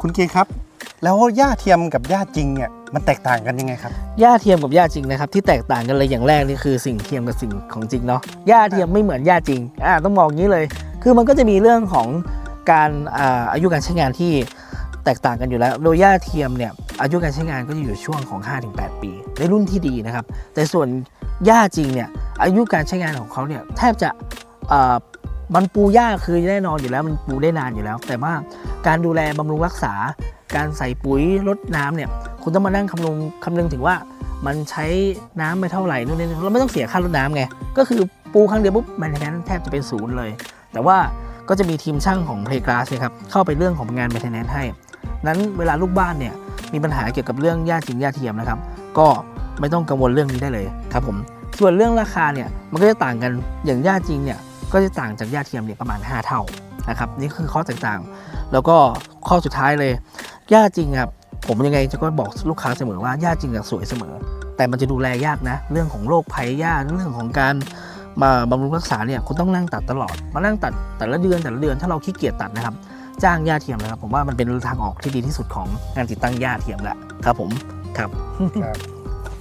คุณกีครับ แล้วหญ้าเทียมกับหญ้าจริงเนี่ยมันแตกต่างกันยังไงครับหญ้าเทียมกับหญ้าจริงนะครับที่แตกต่างกันเลยอย่างแรกนี่คือสิ่งเทียมกับสิ่งของจริงเนาะหญ้าเทียมไม่เหมือนหญ้าจริงอ่าต้องมองงี้เลย คือมันก็จะมีเรื่องของการอ่าอายุการใช้งานที่แตกต่างกันอยู่แล้ว โดยหญ้าเทียมเนี่ยอายุการใช้งานก็จะอยู่ช่วงของ 5-8 ปี ในรุ่นที่ดีนะครับ แต่ส่วนหญ้าจริงเนี่ยอายุการใช้งานของเขาเนี่ยแทบจะอ่า มันปูหญ้าคือแน่นอนอยู่แล้ว มันปูได้นานอยู่แล้ว แต่ว่าการดูแลบำรุงรักษา การใส่ปุ๋ยรดน้ำเนี่ยคุณต้องมานั่งคำนึงคำนึงถึงว่ามันใช้น้ำไปเท่าไหร่นู่นนี่เราไม่ต้องเสียค่ารดน้ำไง ก็คือปูครั้งเดียวปุ๊บมันแทนแทบจะเป็นศูนย์เลย แต่ว่าก็จะมีทีมช่างของ Playglass เนี่ยครับเข้าไปเรื่องของงาน maintenance ให้ นั้นเวลาลูกบ้านเนี่ยมีปัญหาเกี่ยวกับเรื่องหญ้าจริงหญ้าเทียมนะครับ ก็ไม่ต้องกังวลเรื่องนี้ได้เลยครับผม ส่วนเรื่องราคาเนี่ยมันก็จะต่างกันอย่างหญ้าจริงเนี่ย ก็จะต่างจากหญ้าเทียมเนี่ยประมาณ 5 เท่านะครับนี่คือข้อแตกต่าง แล้วก็ข้อสุดท้ายเลยหญ้าจริงครับผมยังไงจะก็บอกลูกค้าเสมอว่าหญ้าจริงสวยเสมอ แต่มันจะดูแลยากนะ เรื่องของโรคภัยหญ้าเรื่องของการมาบำรุงรักษาเนี่ยคุณต้องนั่งตัดตลอด มานั่งตัดแต่ละเดือนแต่ละเดือนถ้าเราขี้เกียจตัดนะครับ จ้างหญ้าเทียมนะครับ ผมว่ามันเป็นทางออกที่ดีที่สุดของงานติดตั้งหญ้าเทียมแหละครับผมครับครับ